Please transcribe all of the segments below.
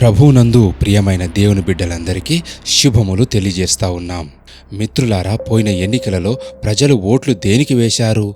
ప్రభువునందు ప్రియమైన దేవుని బిడ్డలందరికీ శుభములు తెలియజేస్తా ఉన్నాం. మిత్రులారా పోయిన ఎన్నికలలో ప్రజలు ఓట్లు దేనికి వేశారు?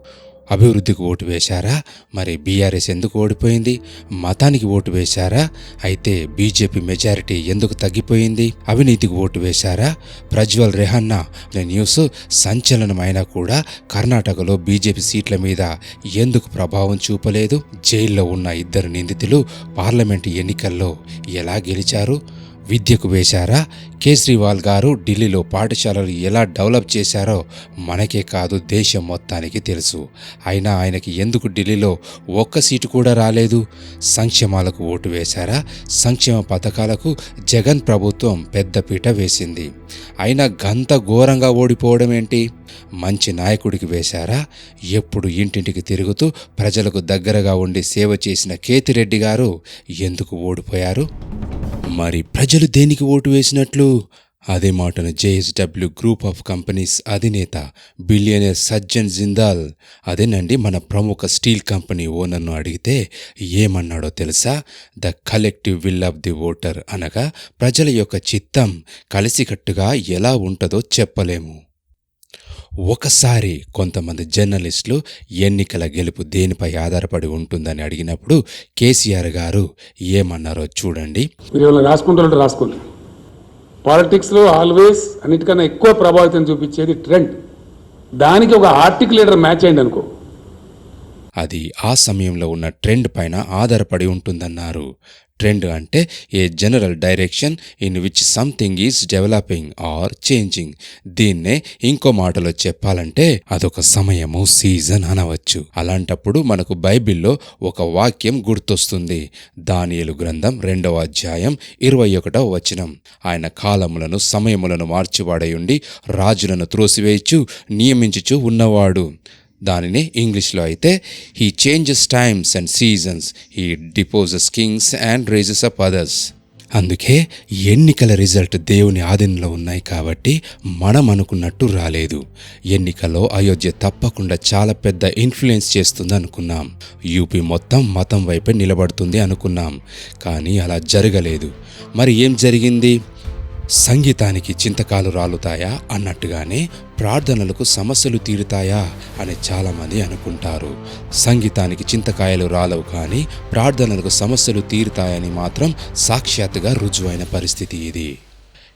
అభివృద్ధికి ఓటు వేశారా? మరి బీఆర్ఎస్ ఎందుకు ఓడిపోయింది? మతానికి ఓటు వేశారా? అయితే బీజేపీ మెజారిటీ ఎందుకు తగ్గిపోయింది? అవినీతికి ఓటు వేశారా? ప్రజ్వల్ రెహన్నా అనే న్యూస్ సంచలనమైనా కూడా కర్ణాటకలో బీజేపీ సీట్ల మీద ఎందుకు ప్రభావం చూపలేదు? జైల్లో ఉన్న ఇద్దరు నిందితులు పార్లమెంటు ఎన్నికల్లో ఎలా గెలిచారు? విద్యకు వేశారా? కేజ్రీవాల్ గారు ఢిల్లీలో పాఠశాలలు ఎలా డెవలప్ చేశారో మనకే కాదు దేశం మొత్తానికి తెలుసు. అయినా ఆయనకి ఎందుకు ఢిల్లీలో ఒక్క సీటు కూడా రాలేదు? సంక్షేమాలకు ఓటు వేశారా? సంక్షేమ పథకాలకు జగన్ ప్రభుత్వం పెద్దపీట వేసింది. అయినా గంత ఘోరంగా ఓడిపోవడం ఏంటి? మంచి నాయకుడికి వేశారా? ఎప్పుడు ఇంటింటికి తిరుగుతూ ప్రజలకు దగ్గరగా ఉండి సేవ చేసిన కేతిరెడ్డి గారు ఎందుకు ఓడిపోయారు? మరి ప్రజలు దేనికి ఓటు వేసినట్లు? అదే మాటను జేఎస్డబ్ల్యూ గ్రూప్ ఆఫ్ కంపెనీస్ అధినేత బిలియనర్ సజ్జన్ జిందాల్. అదేనండి మన ప్రముఖ స్టీల్ కంపెనీ ఓనర్ను అడిగితే ఏమన్నాడో తెలుసా? The collective will of the voter అనగా ప్రజల యొక్క చిత్తం కలిసికట్టుగా ఎలా ఉంటుందో చెప్పలేము. ఒకసారి కొంతమంది జర్నలిస్టులు ఎన్నికల గెలుపు దేనిపై ఆధారపడి ఉంటుందని అడిగినప్పుడు కేసీఆర్ గారు ఏమన్నారో చూడండి. మీరు రాసుకుంటారంటే రాసుకోండి. పాలిటిక్స్లో ఆల్వేస్ అన్నిటికన్నా ఎక్కువ ప్రభావితం చూపించేది ట్రెండ్. దానికి ఒక ఆర్టికల్ లీడర్ మ్యాచ్ అయింది అనుకో అది ఆ సమయంలో ఉన్న ట్రెండ్ పైన ఆధారపడి ఉంటుందన్నారు. ట్రెండ్ అంటే a general direction in which something is developing or changing. దీన్నే ఇంకో మాటలో చెప్పాలంటే అదొక సమయము సీజన్ అనవచ్చు. అలాంటప్పుడు మనకు బైబిల్లో ఒక వాక్యం గుర్తొస్తుంది. దానియలు గ్రంథం రెండవ అధ్యాయం ఇరవై ఒకటవ వచనం. ఆయన కాలములను సమయములను మార్చివాడయుండి రాజులను త్రోసివేయచ్చు నియమించుచు ఉన్నవాడు. దానిని ఇంగ్లీష్లో అయితే he changes times and seasons he deposes kings and raises up others అందుకే ఎన్నికల రిజల్ట్ దేవుని ఆధీనంలో ఉన్నాయి కాబట్టి మనం అనుకున్నట్టు రాలేదు. ఎన్నికల్లో అయోధ్య తప్పకుండా చాలా పెద్ద ఇన్ఫ్లుయెన్స్ చేస్తుంది అనుకున్నాం. యూపీ మొత్తం మతం వైపే నిలబడుతుంది అనుకున్నాం. కానీ అలా జరగలేదు. మరి ఏం జరిగింది? సంగీతానికి చింతకాలు రాలుతాయా అన్నట్టుగానే ప్రార్థనలకు సమస్యలు తీరుతాయా అని చాలామంది అనుకుంటారు. సంగీతానికి చింతకాయలు రాలవు కానీ ప్రార్థనలకు సమస్యలు తీరుతాయని మాత్రం సాక్షాత్తుగా రుజువైన పరిస్థితి ఇది.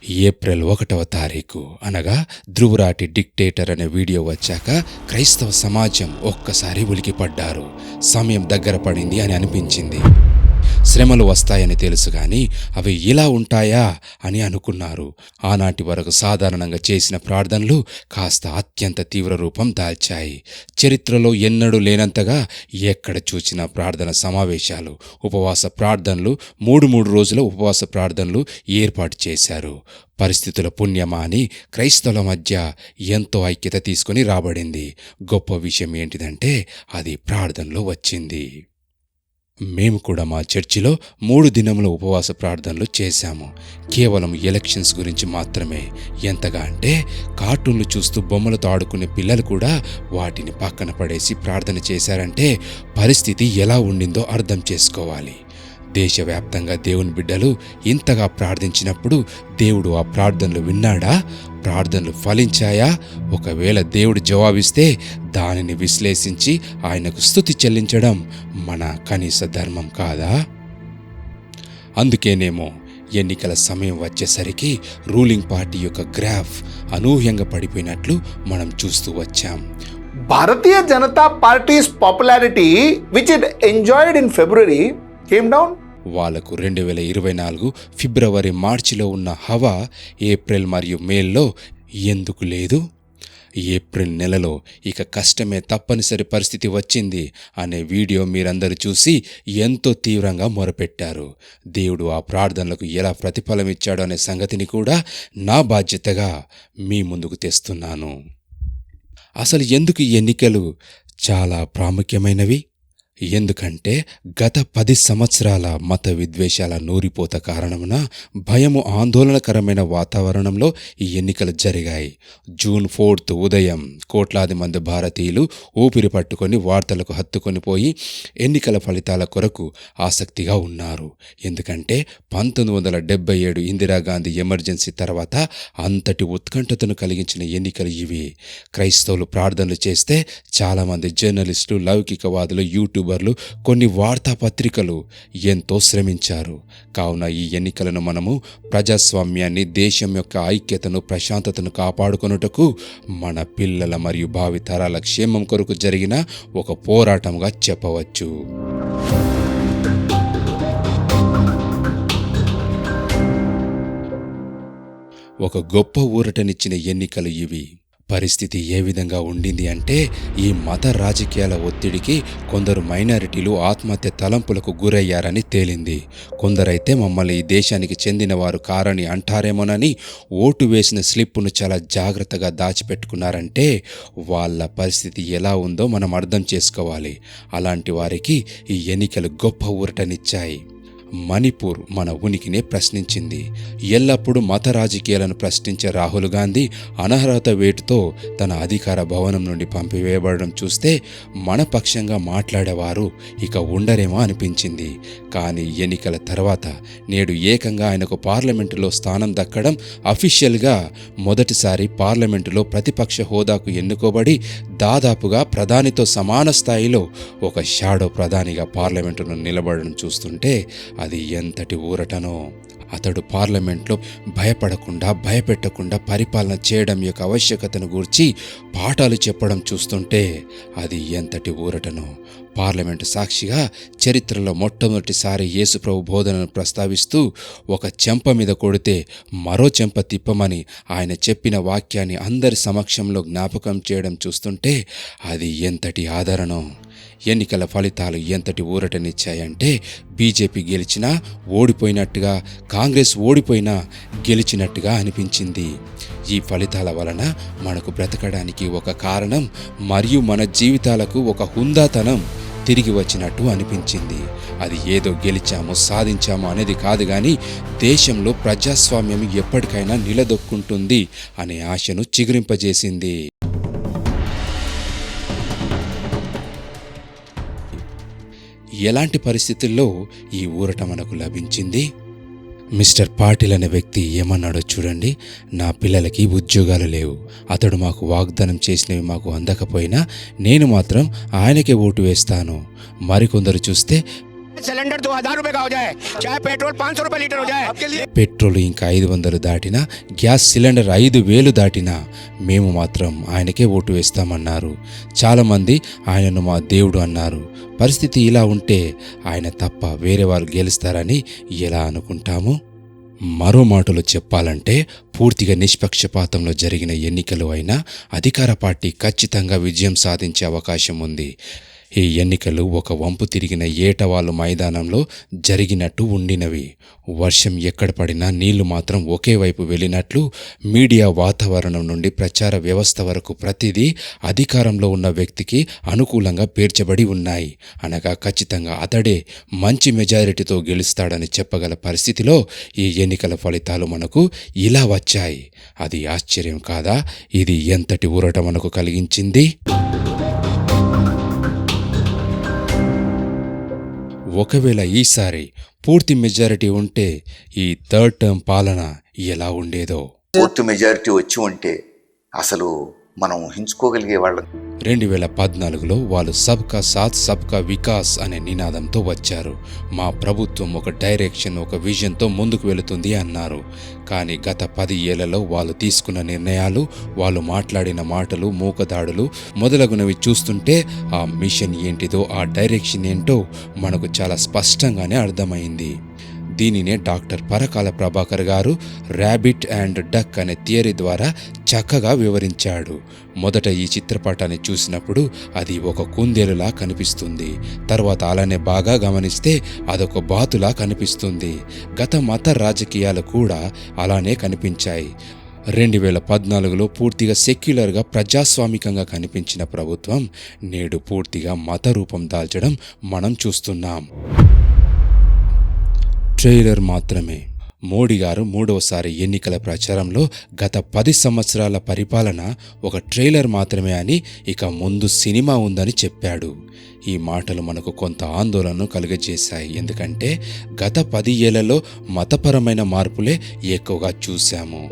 ఏప్రిల్ ఒకటవ తారీఖు అనగా ధ్రువరాటి డిక్టేటర్ అనే వీడియో వచ్చాక క్రైస్తవ సమాజం ఒక్కసారి ఉలికిపడ్డారు. సమయం దగ్గర పడింది అని అనిపించింది. శ్రమలు వస్తాయని తెలుసు కానీ అవి ఇలా ఉంటాయా అని అనుకున్నారు. ఆనాటి వరకు సాధారణంగా చేసిన ప్రార్థనలు కాస్త అత్యంత తీవ్ర రూపం దాల్చాయి. చరిత్రలో ఎన్నడూ లేనంతగా ఎక్కడ చూసిన ప్రార్థన సమావేశాలు ఉపవాస ప్రార్థనలు మూడు మూడు రోజుల ఉపవాస ప్రార్థనలు ఏర్పాటు చేశారు. పరిస్థితుల పుణ్యమా అని క్రైస్తవుల మధ్య ఎంతో ఐక్యత తీసుకొని రాబడింది. గొప్ప విషయం ఏంటిదంటే అది ప్రార్థనలో వచ్చింది. మేము కూడా మా చర్చిలో మూడు దినముల ఉపవాస ప్రార్థనలు చేశాము. కేవలం ఎలక్షన్స్ గురించి మాత్రమే. ఎంతగా అంటే కార్టూన్లు చూస్తూ బొమ్మలతో ఆడుకునే పిల్లలు కూడా వాటిని పక్కన పడేసి ప్రార్థన చేశారంటే పరిస్థితి ఎలా ఉండిందో అర్థం చేసుకోవాలి. దేశవ్యాప్తంగా దేవుని బిడ్డలు ఇంతగా ప్రార్థించినప్పుడు దేవుడు ఆ ప్రార్థనలు విన్నాడా? ప్రార్థనలు ఫలించాయా? ఒకవేళ దేవుడు జవాబిస్తే దానిని విశ్లేషించి ఆయనకు స్థుతి చెల్లించడం మన కనీస ధర్మం కాదా? అందుకేనేమో ఎన్నికల సమయం వచ్చేసరికి రూలింగ్ పార్టీ యొక్క గ్రాఫ్ అనూహ్యంగా పడిపోయినట్లు మనం చూస్తూ వచ్చాం. Bharatiya Janata party's popularity which it enjoyed in February came down వాళ్ళకు రెండు వేల ఇరవై నాలుగు ఫిబ్రవరి మార్చిలో ఉన్న హవా ఏప్రిల్ మరియు మేల్లో ఎందుకు లేదు? ఏప్రిల్ నెలలో ఇక కష్టమే తప్పనిసరి పరిస్థితి వచ్చింది అనే వీడియో మీరందరూ చూసి ఎంతో తీవ్రంగా మొరపెట్టారు. దేవుడు ఆ ప్రార్థనలకు ఎలా ప్రతిఫలం ఇచ్చాడో అనే సంగతిని కూడా నా బాధ్యతగా మీ ముందుకు తెస్తున్నాను. అసలు ఎందుకు ఈ ఎన్నికలు చాలా ప్రాముఖ్యమైనవి? ఎందుకంటే గత పది సంవత్సరాల మత విద్వేషాల నూరిపోత కారణమున భయము ఆందోళనకరమైన వాతావరణంలో ఈ ఎన్నికలు జరిగాయి. జూన్ ఫోర్త్ ఉదయం కోట్లాది మంది భారతీయులు ఊపిరి పట్టుకొని వార్తలకు హత్తుకొని పోయి ఎన్నికల ఫలితాల కొరకు ఆసక్తిగా ఉన్నారు. ఎందుకంటే పంతొమ్మిది వందల డెబ్బై ఏడు ఇందిరాగాంధీ ఎమర్జెన్సీ తర్వాత అంతటి ఉత్కంఠతను కలిగించిన ఎన్నికలు ఇవి. క్రైస్తవులు ప్రార్థనలు చేస్తే చాలామంది జర్నలిస్టులు లౌకికవాదులు యూట్యూబ్ యూట్యూబర్లు కొన్ని వార్తాపత్రికలు ఎంతో శ్రమించారు. కావున ఈ ఎన్నికలను మనము ప్రజాస్వామ్యాన్ని దేశం యొక్క ఐక్యతను ప్రశాంతతను కాపాడుకొనుటకు మన పిల్లల మరియు భావితరాల క్షేమం కొరకు జరిగిన ఒక పోరాటంగా చెప్పవచ్చు. ఒక గొప్ప ఊరటనిచ్చిన ఎన్నికలు ఇవి. పరిస్థితి ఏ విధంగా ఉండింది అంటే ఈ మత రాజకీయాల ఒత్తిడికి కొందరు మైనారిటీలు ఆత్మహత్య తలంపులకు గురయ్యారని తేలింది. కొందరైతే మమ్మల్ని ఈ దేశానికి చెందిన వారు కారని అంటారేమోనని ఓటు వేసిన స్లిప్పును చాలా జాగ్రత్తగా దాచిపెట్టుకున్నారంటే వాళ్ళ పరిస్థితి ఎలా ఉందో మనం అర్థం చేసుకోవాలి. అలాంటి వారికి ఈ ఎన్నికలు గొప్ప ఊరటనిచ్చాయి. మణిపూర్ మన ఉనికినే ప్రశ్నించింది. ఎల్లప్పుడూ మత రాజకీయాలను ప్రశ్నించే రాహుల్ గాంధీ అనర్హత వేటుతో తన అధికార భవనం నుండి పంపివేయబడడం చూస్తే మన పక్షంగా మాట్లాడేవారు ఇక ఉండరేమో అనిపించింది. కానీ ఎన్నికల తర్వాత నేడు ఏకంగా ఆయనకు పార్లమెంటులో స్థానం దక్కడం అఫీషియల్గా మొదటిసారి పార్లమెంటులో ప్రతిపక్ష హోదాకు ఎన్నుకోబడి దాదాపుగా ప్రధానితో సమాన స్థాయిలో ఒక షాడో ప్రధానిగా పార్లమెంటును నిలబడడం చూస్తుంటే అది ఎంతటి ఊరటనో. అతడు పార్లమెంట్లో భయపడకుండా భయపెట్టకుండా పరిపాలన చేయడం యొక్క ఆవశ్యకతను గూర్చి పాఠాలు చెప్పడం చూస్తుంటే అది ఎంతటి ఊరటనో. పార్లమెంటు సాక్షిగా చరిత్రలో మొట్టమొదటిసారి యేసుప్రభు బోధనను ప్రస్తావిస్తూ ఒక చెంప మీద కొడితే మరో చెంప తిప్పమని ఆయన చెప్పిన వాక్యాన్ని అందరి సమక్షంలో జ్ఞాపకం చేయడం చూస్తుంటే అది ఎంతటి ఆదరణం! ఎన్నికల ఫలితాలు ఎంతటి ఊరటనిచ్చాయంటే బీజేపీ గెలిచినా ఓడిపోయినట్టుగా కాంగ్రెస్ ఓడిపోయినా గెలిచినట్టుగా అనిపించింది. ఈ ఫలితాల వలన మనకు బ్రతకడానికి ఒక కారణం మరియు మన జీవితాలకు ఒక హుందాతనం తిరిగి వచ్చినట్టు అనిపించింది. అది ఏదో గెలిచాము సాధించాము అనేది కాదు కానీ దేశంలో ప్రజాస్వామ్యం ఎప్పటికైనా నిలదొక్కుంటుంది అనే ఆశను చిగురింపజేసింది. ఎలాంటి పరిస్థితుల్లో ఈ ఊరట మనకు లభించింది? మిస్టర్ పాటిల్ అనే వ్యక్తి ఏమన్నాడో చూడండి. నా పిల్లలకి ఉద్యోగాలు లేవు. అతడు మాకు వాగ్దానం చేసినవి మాకు అందకపోయినా నేను మాత్రం ఆయనకే ఓటు వేస్తాను. మరికొందరు చూస్తే సిలిండర్ దో హజార్ రూపాయ కావు చాయ్ పెట్రోల్ పాంచ సौ రూపాయ లీటర్ జాయ్ పెట్రోల్ ఇంకా ఐదు వందలు దాటినా గ్యాస్ సిలిండర్ ఐదు వేలు దాటినా మేము మాత్రం ఆయనకే ఓటు వేస్తామన్నారు చాలామంది ఆయనను మా దేవుడు అన్నారు పరిస్థితి ఇలా ఉంటే ఆయన తప్ప వేరే వారు గెలుస్తారని ఎలా అనుకుంటాము మరో మాటలు చెప్పాలంటే పూర్తిగా నిష్పక్షపాతంలో జరిగిన ఎన్నికలు అయినా అధికార పార్టీ ఖచ్చితంగా విజయం సాధించే అవకాశం ఉంది ఈ ఎన్నికలు ఒక వంపు తిరిగిన ఏటవాలు మైదానంలో జరిగినట్టు ఉండినవి. వర్షం ఎక్కడ పడినా నీళ్ళు మాత్రం ఒకే వైపు వెళ్ళినట్లు మీడియా వాతావరణం నుండి ప్రచార వ్యవస్థ వరకు ప్రతిదీ అధికారంలో ఉన్న వ్యక్తికి అనుకూలంగా పేర్చబడి ఉన్నాయి. అనగా ఖచ్చితంగా అతడే మంచి మెజారిటీతో గెలుస్తాడని చెప్పగల పరిస్థితిలో ఈ ఎన్నికల ఫలితాలు మనకు ఇలా వచ్చాయి. అది ఆశ్చర్యం కాదా? ఇది ఎంతటి ఊరట మనకు కలిగించింది? ఒకవేళ ఈసారి పూర్తి మెజారిటీ ఉంటే ఈ థర్డ్ టర్మ్ పాలన ఎలా ఉండేదో? పూర్తి మెజారిటీ వచ్చి ఉంటే అసలు మనం ఊహించుకోగలిగే వాళ్ళం. రెండు వేల పద్నాలుగులో వాళ్ళు సబ్కా సాత్ సబ్కా వికాస్ అనే నినాదంతో వచ్చారు. మా ప్రభుత్వం ఒక డైరెక్షన్ ఒక విజన్తో ముందుకు వెళుతుంది అన్నారు. కానీ గత పది ఏళ్ళలో వాళ్ళు తీసుకున్న నిర్ణయాలు వాళ్ళు మాట్లాడిన మాటలు మూకదాడులు మొదలగునవి చూస్తుంటే ఆ మిషన్ ఏంటిదో ఆ డైరెక్షన్ ఏంటో మనకు చాలా స్పష్టంగానే అర్థమైంది. దీనినే డాక్టర్ పరకాల ప్రభాకర్ గారు ర్యాబిట్ అండ్ డక్ అనే థియరీ ద్వారా చక్కగా వివరించాడు. మొదట ఈ చిత్రపటాన్ని చూసినప్పుడు అది ఒక కుందేలులా కనిపిస్తుంది. తర్వాత అలానే బాగా గమనిస్తే అదొక బాతులా కనిపిస్తుంది. గత మత రాజకీయాలు కూడా అలానే కనిపించాయి. రెండు వేల పద్నాలుగులో పూర్తిగా సెక్యులర్గా ప్రజాస్వామికంగా కనిపించిన ప్రభుత్వం నేడు పూర్తిగా మత రూపం దాల్చడం మనం చూస్తున్నాం. ట్రైలర్ మాత్రమే. మోడీ గారు మూడవసారి ఎన్నికల ప్రచారంలో గత పది సంవత్సరాల పరిపాలన ఒక ట్రైలర్ మాత్రమే అని ఇక ముందు సినిమా ఉందని చెప్పాడు. ఈ మాటలు మనకు కొంత ఆందోళనను కలుగజేశాయి. ఎందుకంటే గత పది ఏళ్ళలో మతపరమైన మార్పులే ఎక్కువగా చూశాము.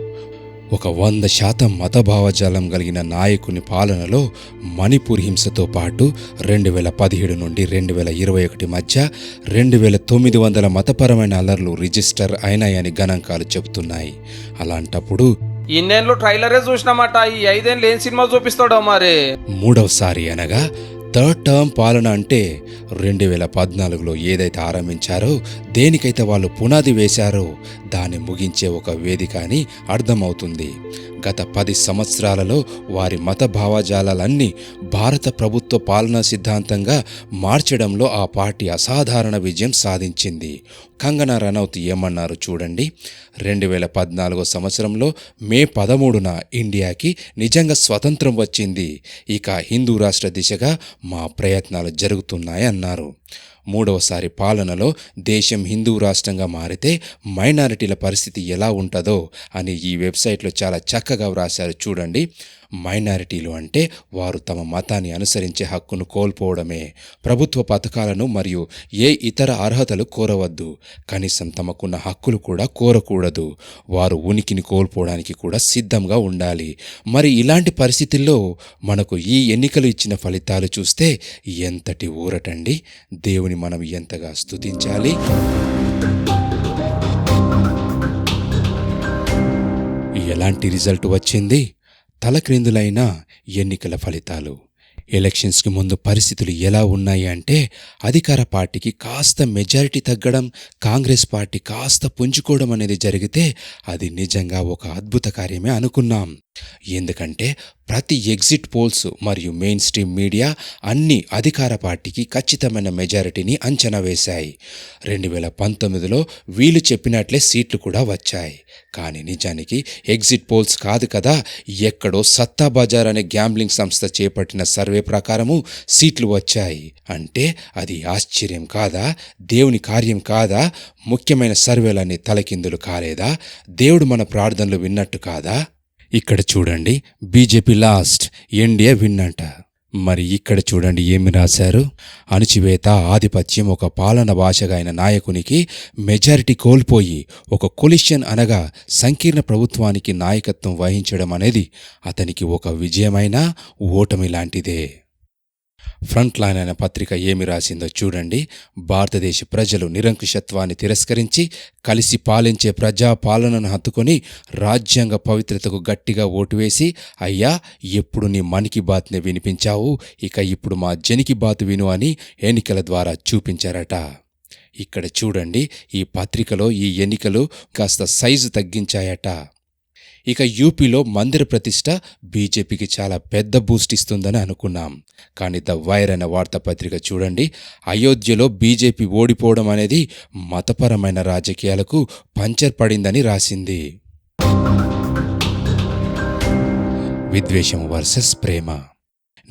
ఒక వంద శాతం మత భావజాలం కలిగిన నాయకుని పాలనలో మణిపూర్ హింసతో పాటు రెండు వేల పదిహేడు నుండి రెండు వేల ఇరవై ఒకటి మధ్య రెండు వేల తొమ్మిది వందల మతపరమైన అల్లర్లు రిజిస్టర్ అయినాయని గణాంకాలు చెబుతున్నాయి. అలాంటప్పుడు ఇన్నేళ్ళు ట్రైలరే చూసినామట ఈ ఐదేళ్ళు ఏం సినిమా చూపిస్తాడో మరి? మూడవసారి అనగా థర్డ్ టర్మ్ పాలన అంటే రెండు వేల పద్నాలుగులో ఏదైతే ఆరంభించారో దేనికైతే వాళ్ళు పునాది వేశారో దాన్ని ముగించే ఒక వేదిక అని అర్థమవుతుంది. గత పది సంవత్సరాలలో వారి మత భావజాలాలన్నీ భారత ప్రభుత్వ పాలనా సిద్ధాంతంగా మార్చడంలో ఆ పార్టీ అసాధారణ విజయం సాధించింది. కంగనా రనౌత్ ఏమన్నారు చూడండి? రెండు వేల పద్నాలుగో సంవత్సరంలో మే పదమూడున ఇండియాకి నిజంగా స్వతంత్రం వచ్చింది. ఇక హిందూ రాష్ట్ర దిశగా మా ప్రయత్నాలు జరుగుతున్నాయి అన్నారు. మూడవసారి పాలనలో దేశం హిందూ రాష్ట్రంగా మారితే మైనారిటీల పరిస్థితి ఎలా ఉంటుందో అని ఈ వెబ్సైట్లో చాలా చక్కగా వ్రాశారు చూడండి. మైనారిటీలు అంటే వారు తమ మతాన్ని అనుసరించే హక్కును కోల్పోవడమే. ప్రభుత్వ పథకాలను మరియు ఏ ఇతర అర్హతలు కోరవద్దు. కనీసం తమకున్న హక్కులు కూడా కోరకూడదు. వారు ఉనికిని కోల్పోవడానికి కూడా సిద్ధంగా ఉండాలి. మరి ఇలాంటి పరిస్థితుల్లో మనకు ఈ ఎన్నికలు ఇచ్చిన ఫలితాలు చూస్తే ఎంతటి ఊరటండి. దేవుని మనం ఎంతగా స్తుతించాలి. ఎలాంటి రిజల్ట్ వచ్చింది? తలక్రిందులైన ఎన్నికల ఫలితాలు. ఎలక్షన్స్కి ముందు పరిస్థితులు ఎలా ఉన్నాయి అంటే అధికార పార్టీకి కాస్త మెజారిటీ తగ్గడం కాంగ్రెస్ పార్టీ కాస్త పుంజుకోవడం అనేది జరిగితే అది నిజంగా ఒక అద్భుత కార్యమే అనుకున్నాం. ఎందుకంటే ప్రతి ఎగ్జిట్ పోల్స్ మరియు మెయిన్ స్ట్రీమ్ మీడియా అన్ని అధికార పార్టీకి ఖచ్చితమైన మెజారిటీని అంచనా వేశాయి. రెండు వేల పంతొమ్మిదిలో వీళ్ళు చెప్పినట్లే సీట్లు కూడా వచ్చాయి. కానీ నిజానికి ఎగ్జిట్ పోల్స్ కాదు కదా ఎక్కడో సత్తా బజార్ అనే గ్యాంబ్లింగ్ సంస్థ చేపట్టిన సర్వే ప్రకారము సీట్లు వచ్చాయి. అంటే అది ఆశ్చర్యం కాదా దేవుని కార్యం కాదా ముఖ్యమైన సర్వేలన్నీ తలకిందులు కాలేదా దేవుడు మన ప్రార్థనలు విన్నట్టు కాదా? ఇక్కడ చూడండి బీజేపీ లాస్ట్ ఎన్డీఏ విన్నంట. మరి ఇక్కడ చూడండి ఏమి రాశారు? అణిచివేత ఆధిపత్యం ఒక పాలన భాషగా అయిన నాయకునికి మెజారిటీ కోల్పోయి ఒక కొలిషన్ అనగా సంకీర్ణ ప్రభుత్వానికి నాయకత్వం వహించడం అనేది అతనికి ఒక విజయమైన ఓటమి లాంటిదే. ఫ్రంట్ లైన్ అనే పత్రిక ఏమి రాసిందో చూడండి. భారతదేశ ప్రజలు నిరంకుశత్వాన్ని తిరస్కరించి కలిసి పాలించే ప్రజా పాలనను హత్తుకొని రాజ్యాంగ పవిత్రతకు గట్టిగా ఓటు వేసి అయ్యా ఎప్పుడు నీ మనికి బాత్ని వినిపించావు? ఇక ఇప్పుడు మా జనికి బాతు విను అని ఎన్నికల ద్వారా చూపించారట. ఇక్కడ చూడండి ఈ పత్రికలో ఈ ఎన్నికలు కాస్త సైజు తగ్గించాయట. ఇక యూపీలో మందిర ప్రతిష్ట బీజేపీకి చాలా పెద్ద బూస్ట్ ఇస్తుందని అనుకున్నాం. కానీ ద వైర్ అనే వార్తాపత్రిక చూడండి అయోధ్యలో బీజేపీ ఓడిపోవడం అనేది మతపరమైన రాజకీయాలకు పంచర్ పడిందని రాసింది. విద్వేషం వర్సెస్ ప్రేమ.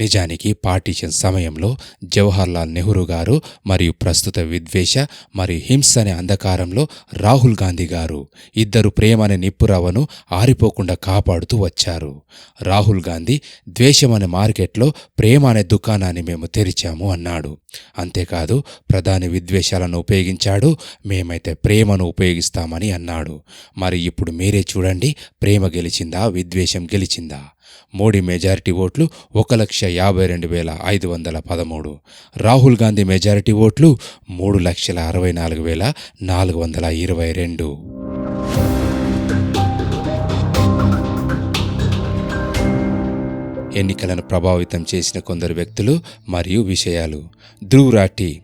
నిజానికి పార్టీషన్ సమయంలో జవహర్లాల్ నెహ్రూ గారు మరియు ప్రస్తుత విద్వేష మరియు హింస అనే అంధకారంలో రాహుల్ గాంధీ గారు ఇద్దరు ప్రేమ అనే నిప్పురవ్వను ఆరిపోకుండా కాపాడుతూ వచ్చారు. రాహుల్ గాంధీ ద్వేషం అనే మార్కెట్లో ప్రేమ అనే దుకాణాన్ని మేము తెరిచాము అన్నాడు. అంతేకాదు ప్రధాని విద్వేషాలను ఉపయోగించాడు మేమైతే ప్రేమను ఉపయోగిస్తామని అన్నాడు. మరి ఇప్పుడు మీరే చూడండి ప్రేమ గెలిచిందా విద్వేషం గెలిచిందా? మోడీ మెజారిటీ ఓట్లు ఒక లక్ష యాభై రెండు వేల ఐదు వందల పదమూడు. రాహుల్ గాంధీ మెజారిటీ ఓట్లు మూడు లక్షల అరవై నాలుగు వేల నాలుగు వందల ఇరవై రెండు. ఎన్నికలను ప్రభావితం చేసిన కొందరు వ్యక్తులు మరియు విషయాలు. ధ్రువ్ రాఠీ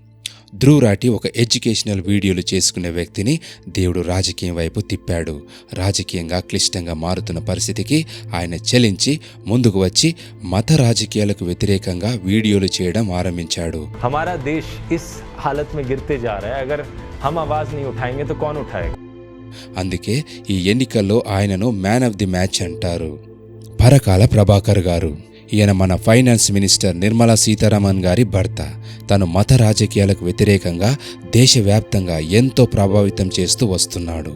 ధ్రువరాటి ఒక ఎడ్యుకేషనల్ వీడియోలు చేసుకునే వ్యక్తిని దేవుడు రాజకీయం వైపు తిప్పాడు. రాజకీయంగా క్లిష్టంగా మారుతున్న పరిస్థితికి ఆయన చెలించి ముందుకు వచ్చి మత రాజకీయాలకు వ్యతిరేకంగా వీడియోలు చేయడం ఆరంభించాడు. హమారా దేశ్ హాలత్ అగర్ అందుకే ఈ ఎన్నికల్లో ఆయనను మ్యాన్ ఆఫ్ ది మ్యాచ్ అంటారు. పరకాల ప్రభాకర్ గారు. ఈయన మన ఫైనాన్స్ మినిస్టర్ నిర్మలా సీతారామన్ గారి భర్త. తను మత రాజకీయాలకు వ్యతిరేకంగా దేశవ్యాప్తంగా ఎంతో ప్రభావితం చేస్తూ వస్తున్నాడు.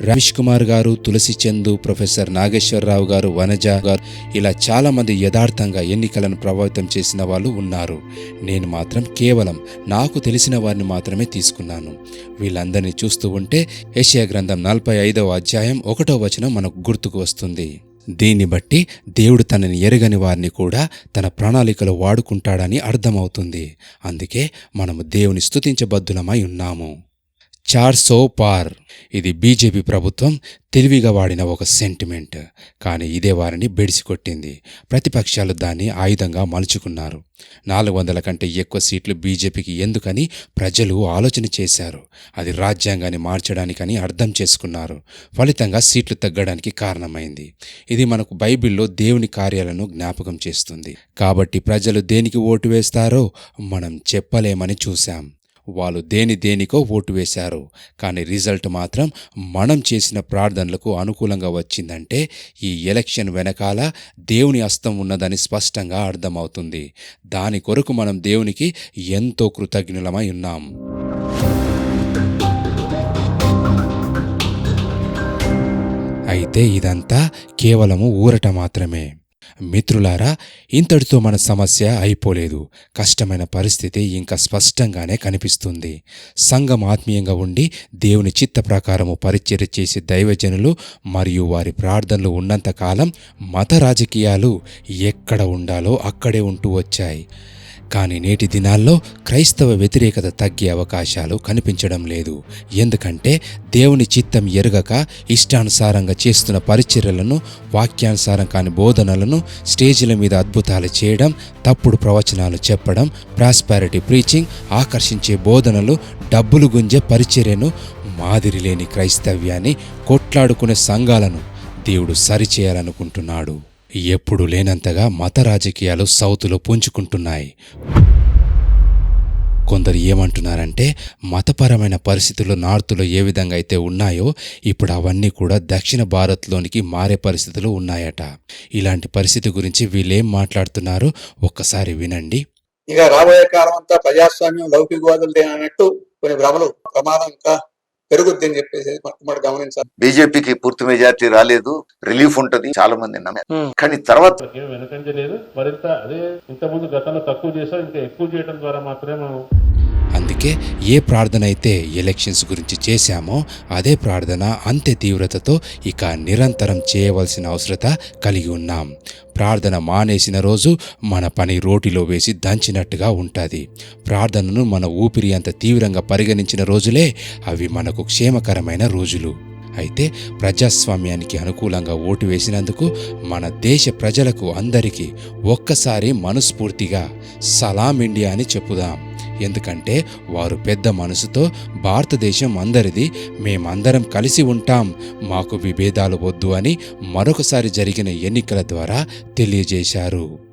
రమేష్ కుమార్ గారు తులసి చందు ప్రొఫెసర్ నాగేశ్వరరావు గారు వనజ గారు ఇలా చాలామంది యథార్థంగా ఎన్నికలను ప్రభావితం చేసిన వాళ్ళు ఉన్నారు. నేను మాత్రం కేవలం నాకు తెలిసిన వారిని మాత్రమే తీసుకున్నాను. వీళ్ళందరినీ చూస్తూ ఉంటే ఏషియా గ్రంథం నలభై ఐదవ అధ్యాయం ఒకటో వచనం మనకు గుర్తుకు వస్తుంది. దీన్ని బట్టి దేవుడు తనని ఎరగని వారిని కూడా తన ప్రణాళికలో వాడుకుంటాడని అర్థమవుతుంది. అందుకే మనము దేవుని స్థుతించబద్ధులమై ఉన్నాము. చార్ సో పార్. ఇది బీజేపీ ప్రభుత్వం తెలివిగా వాడిన ఒక సెంటిమెంట్. కానీ ఇదే వారిని బెడిసికొట్టింది. ప్రతిపక్షాలు దాన్ని ఆయుధంగా మలుచుకున్నారు. నాలుగు వందల కంటే ఎక్కువ సీట్లు బీజేపీకి ఎందుకని ప్రజలు ఆలోచన చేశారు. అది రాజ్యాంగాన్ని మార్చడానికని అర్థం చేసుకున్నారు. ఫలితంగా సీట్లు తగ్గడానికి కారణమైంది. ఇది మనకు బైబిల్లో దేవుని కార్యాలను జ్ఞాపకం చేస్తుంది. కాబట్టి ప్రజలు దేనికి ఓటు వేస్తారో మనం చెప్పలేమని చూశాం. వాళ్ళు దేని దేనికో ఓటు వేశారు. కానీ రిజల్ట్ మాత్రం మనం చేసిన ప్రార్థనలకు అనుకూలంగా వచ్చిందంటే ఈ ఎలక్షన్ వెనకాల దేవుని హస్తం ఉన్నదని స్పష్టంగా అర్థమవుతుంది. దాని కొరకు మనం దేవునికి ఎంతో కృతజ్ఞులమై ఉన్నాం. అయితే ఇదంతా కేవలము ఊరట మాత్రమే. మిత్రులారా ఇంతటితో మన సమస్య అయిపోలేదు. కష్టమైన పరిస్థితి ఇంకా స్పష్టంగానే కనిపిస్తుంది. సంఘం ఆత్మీయంగా ఉండి దేవుని చిత్త ప్రకారము పరిచర్య చేసే దైవజనులు మరియు వారి ప్రార్థనలు ఉన్నంతకాలం మత రాజకీయాలు ఎక్కడ ఉండాలో అక్కడే ఉంటూ వచ్చాయి. కానీ నేటి దినాల్లో క్రైస్తవ వ్యతిరేకత తగ్గే అవకాశాలు కనిపించడం లేదు. ఎందుకంటే దేవుని చిత్తం ఎరగక ఇష్టానుసారంగా చేస్తున్న పరిచర్యలను వాక్యానుసారం కాని బోధనలను స్టేజీల మీద అద్భుతాలు చేయడం తప్పుడు ప్రవచనాలు చెప్పడం ప్రాస్పారిటీ ప్రీచింగ్ ఆకర్షించే బోధనలు డబ్బులు గుంజే పరిచర్యను మాదిరి లేని క్రైస్తవ్యాన్ని కొట్లాడుకునే సంఘాలను దేవుడు సరిచేయాలనుకుంటున్నాడు. ఎప్పుడు లేనంతగా మత రాజకీయాలు సౌత్లో పుంజుకుంటున్నాయి. కొందరు ఏమంటున్నారంటే మతపరమైన పరిస్థితులు నార్త్లో ఏ విధంగా అయితే ఉన్నాయో ఇప్పుడు అవన్నీ కూడా దక్షిణ భారత్లోనికి మారే పరిస్థితులు ఉన్నాయట. ఇలాంటి పరిస్థితి గురించి వీళ్ళేం మాట్లాడుతున్నారు ఒక్కసారి వినండి. ఇక రాబోయే కాలం అంతా ప్రజాస్వామ్యం లౌకికవాదులు అన్నట్టు కొన్ని భ్రమలు ప్రమాదం ఇంకా పెరుగుద్ది అని చెప్పేసి మొట్టమొదటి గమనించాలి. బీజేపీకి పూర్తి మెజార్టీ రాలేదు రిలీఫ్ ఉంటది చాలా మంది నమ్మారు కానీ తర్వాత ఏం వెనకంజలేదు మరింత అదే ఇంతకుముందు గతంలో తక్కువ చేసాం ఇంకా ఎక్కువ చేయడం ద్వారా మాత్రమే మనం అందుకే ఏ ప్రార్థన అయితే ఎలక్షన్స్ గురించి చేశామో అదే ప్రార్థన అంతే తీవ్రతతో ఇక నిరంతరం చేయవలసిన అవసరత కలిగి ఉన్నాం. ప్రార్థన మానేసిన రోజు మన పని రోటిలో వేసి దంచినట్టుగా ఉంటుంది. ప్రార్థనను మన ఊపిరి అంత తీవ్రంగా పరిగణించిన రోజులే అవి మనకు క్షేమకరమైన రోజులు. అయితే ప్రజాస్వామ్యానికి అనుకూలంగా ఓటు వేసినందుకు మన దేశ ప్రజలకు అందరికీ ఒక్కసారి మనస్ఫూర్తిగా సలాం ఇండియా అని చెప్పుదాం. ఎందుకంటే వారు పెద్ద మనసుతో భారతదేశం అందరిది మేమందరం కలిసి ఉంటాం. మాకు విభేదాలు వద్దు అని మరొకసారి జరిగిన ఎన్నికల ద్వారా తెలియజేశారు.